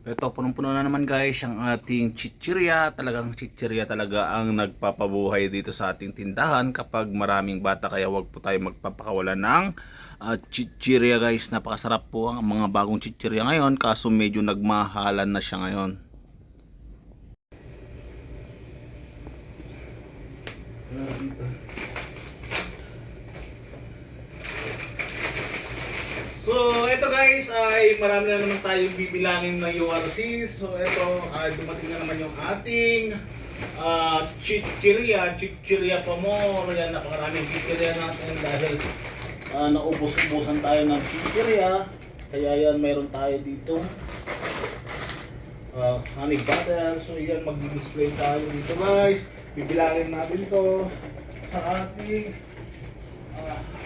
Ito, punong-puno na naman guys ang ating chichirya. Talagang chichirya talaga ang nagpapabuhay dito sa ating tindahan kapag maraming bata. Kaya wag po tayo magpapakawala ng uh, chichirya guys. Napakasarap po ang mga bagong chichirya ngayon. Kaso medyo nagmahalan na siya ngayon. So, ito guys ay marami na naman tayong bibilangin na URC. So, ito ay dumating na naman yung ating uh, chichirya, chichirya pa mo. Yan, napakaraming chichirya natin dahil uh, naubos-ubusan tayo ng chichirya. Kaya yan, meron tayo dito. Uh, honey butter. So, yan, mag-display tayo dito guys. Bibilangin natin to sa ating uh,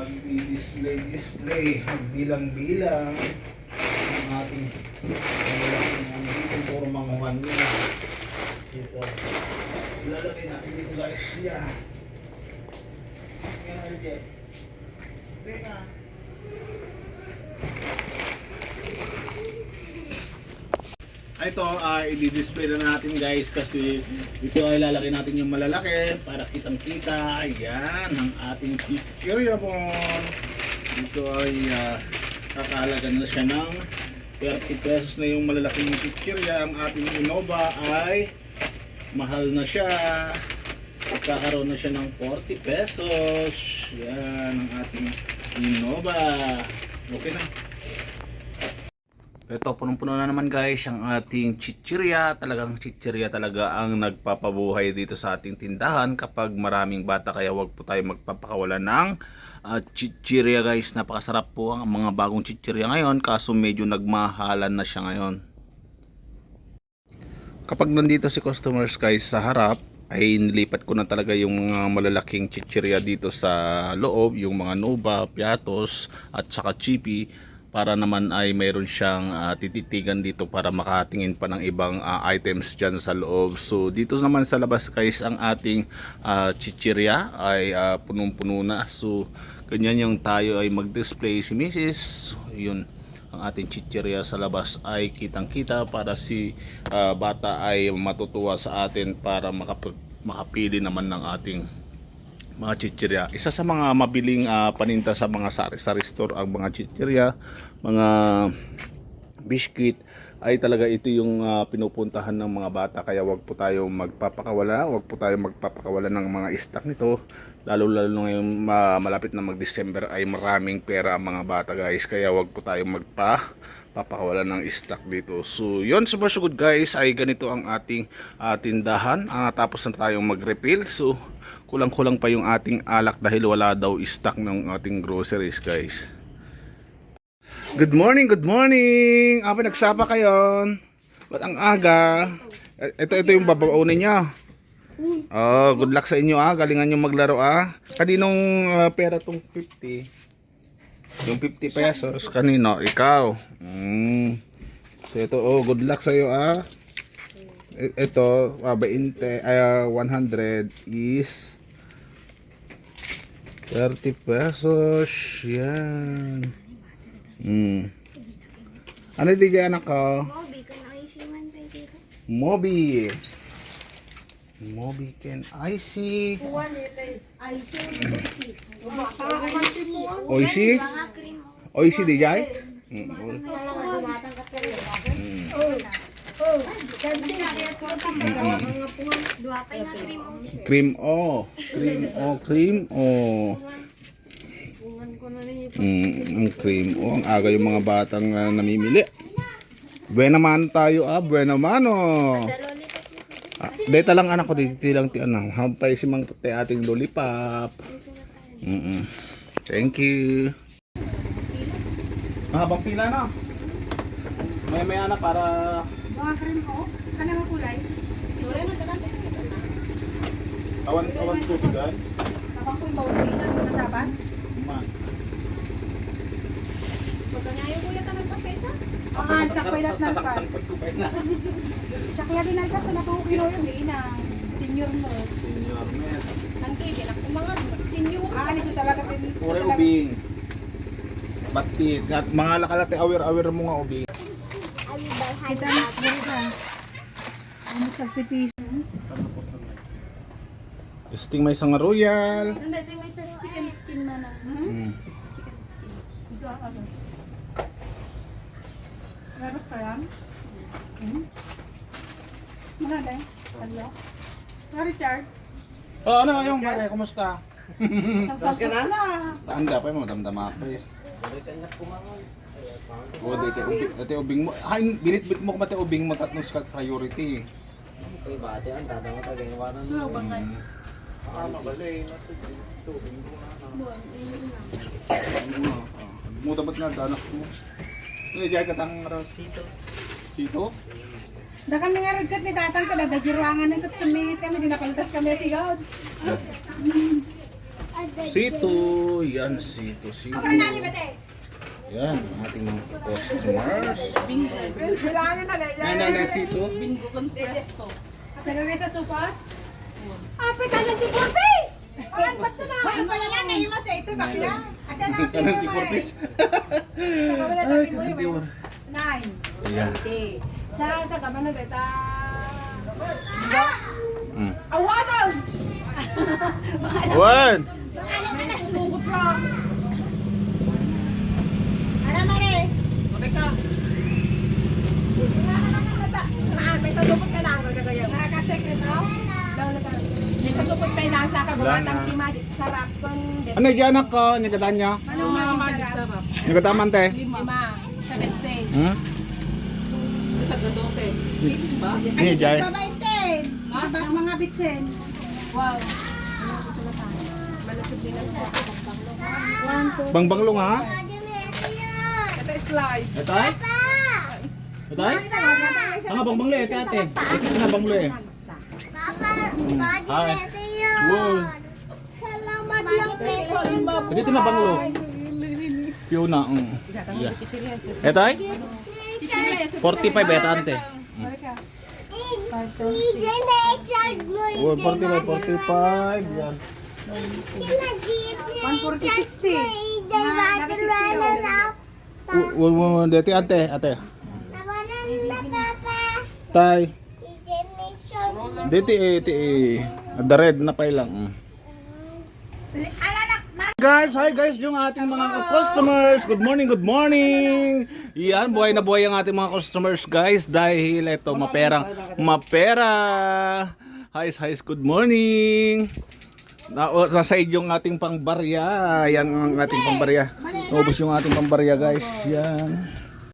Mag-display display, magbilang-bilang ang ating ang dito puro mga one niya. Dito. Ilalagay natin dito guys. Yan. Yan jet. Teka. Ito ay i-display na natin guys kasi dito ay lalaki natin yung malalaki para kitang-kita. Ayan ang ating chichirya bon. Dito ay uh, kakalaga na siya ng 30 pesos na yung malalaking chichirya. Ang ating Innova ay mahal na siya. Kakaroon na siya ng 40 pesos. Yan ang ating Innova. Okay na. Ito, punong-puno na naman guys ang ating chichirya. Talagang chichirya talaga ang nagpapabuhay dito sa ating tindahan kapag maraming bata. Kaya wag po tayo magpapakawala ng uh, chichirya guys. Napakasarap po ang mga bagong chichirya ngayon. Kaso medyo nagmahalan na siya ngayon. Kapag nandito si customers guys sa harap, ay nilipat ko na talaga yung mga malalaking chichirya dito sa loob. Yung mga Nova, Piatos at saka Chippy para naman ay mayroon siyang uh, tititigan dito para makatingin pa ng ibang uh, items dyan sa loob. So dito naman sa labas guys ang ating uh, chichirya ay uh, punong-puno na. So ganyan yung tayo ay mag-display si Mrs. Yun ang ating chichirya sa labas ay kitang-kita para si uh, bata ay matutuwa sa atin para makap- makapili naman ng ating mga chichirya. Isa sa mga mabiling uh, paninta sa mga sari-sari store ang mga chichirya, mga biscuit ay talaga ito yung uh, pinupuntahan ng mga bata kaya wag po tayo magpapakawala, wag po tayo magpapakawala ng mga stock nito. Lalo lalo ngayon uh, malapit na mag-December ay maraming pera ang mga bata guys kaya wag po tayo magpa papakawala ng stock dito. So, yon so good guys ay ganito ang ating uh, tindahan. Uh, tapos na tayong mag-refill. So, kulang-kulang pa yung ating alak dahil wala daw stock ng ating groceries guys. Good morning, good morning! Apa nagsapa kayo? Ba't ang aga? E- Ito, ito yung babaunin niya. Oh, good luck sa inyo ah. Galingan nyo maglaro ah. Kaninong ah, pera tong 50? Yung 50 pesos. Kanino? Ikaw. Mm. So ito, oh, good luck sa iyo ah. I- Ito, ah, 20, ay, ah, 100 is 30 pesos. Yan. Hmm. Ano di dyan anak ko? Moby, kan ay si man tayo dito. Moby. Moby can I see. Ay si Oishi? Mga cream. Oishi di jay? Hmm. Cream. O. Cream o. Cream o. Mm, ang cream o. Ang aga yung mga batang uh, namimili. Buena mano tayo ah. Buena mano. Ah, deta lang anak ko dito lang ti ano. Hampay si mang te ating lollipop. Mm -mm. Thank you. Mahabang pila na. May may ana para Mga cream ko, kanang kulay. awan awan tubigan. Kapag ko yung bawal na nasaban. Man. Ah, sakwelat na pa. Kasang ko pa na. Sakwelat din na pa sa nakuha kilo yung ina. Senior mo. Senior men. Ah, alis yung talaga din. Ure ubing. Batit. At mga lakalate aware-aware mo nga ubi. Kita dali ka. Ano sa pitis? Sting may isang royal. Nandito may chicken skin man ah. Mm. Chicken skin. Ito ang ano. Meron ka yan? Hmm? Marami. Ano? Na Richard? Oh, ano yung pare? Kumusta? Tapos ka na? Tanda pa mo, damdama pa eh. Oh, dati ubing, dati ubing mo. Ay, binit-bit mo ko mati ubing mo tatlong sikat priority. Kay bate ang dadang mo tagay waran. No, bangay. Ano mo? Mo dapat nga danak mo. Ni diyan ka tang rasito. Sito? Da kami nga rin ni tatang ka, dadagiruangan ng katsumingit kami, dinapalitas kami sigod. Sito, yan sito, sito. Yan, ang ating mga customers. Bingo. Yan, yan, yan, sito. Bingo con presto. Tagagay sa supat? Ape ka ng tipor face! Ang ba't na? Ay, pala lang na yung sa ito, bakla. At yan ang ti Corpus. Ay, Corpus. Nine. Yan. Sa, sa gaman na data. Mm. Awanan! One. Tungkot lang. Ano mare? Koreka. May sasupot ka lang, gagaya. Nakaka-secret, no? May sasupot kayo lang sa kabuhatang Wala na. timadi. Sarap kong Ano yung anak ko? Nagkatan niya? Ano maging sarap? Sarap. Nagkataman te? Lima. Seven days. Hmm? Sa gadote. Ba? Sige, Jai. Babaitin! Mga, mga bitsin. Wow. One, two. Bangbanglo nga? Ito is live. Ito ay? Ito ay? Tanga bangbanglo eh, ate ate. Ito na banglo eh. Hi. Wow. Salamat lang. Ito na banglo. Fiona. Mm. Yeah. Ito ay? 45 ito ante. Oh, 45, 45. Yan. 140, 60. Wo wo wo dati ate, ate. Tay. Dati eh, ti eh. The red na pa lang. Mm. Guys, hi guys, yung ating mga customers. Good morning, good morning. Yan, buhay na buhay ang ating mga customers, guys. Dahil ito, maperang, mapera. Hi, hi, good morning. Na, o, sa side yung ating pangbarya. Yan ang ating pangbarya. Ubus yung ating pangbarya, guys. Yan.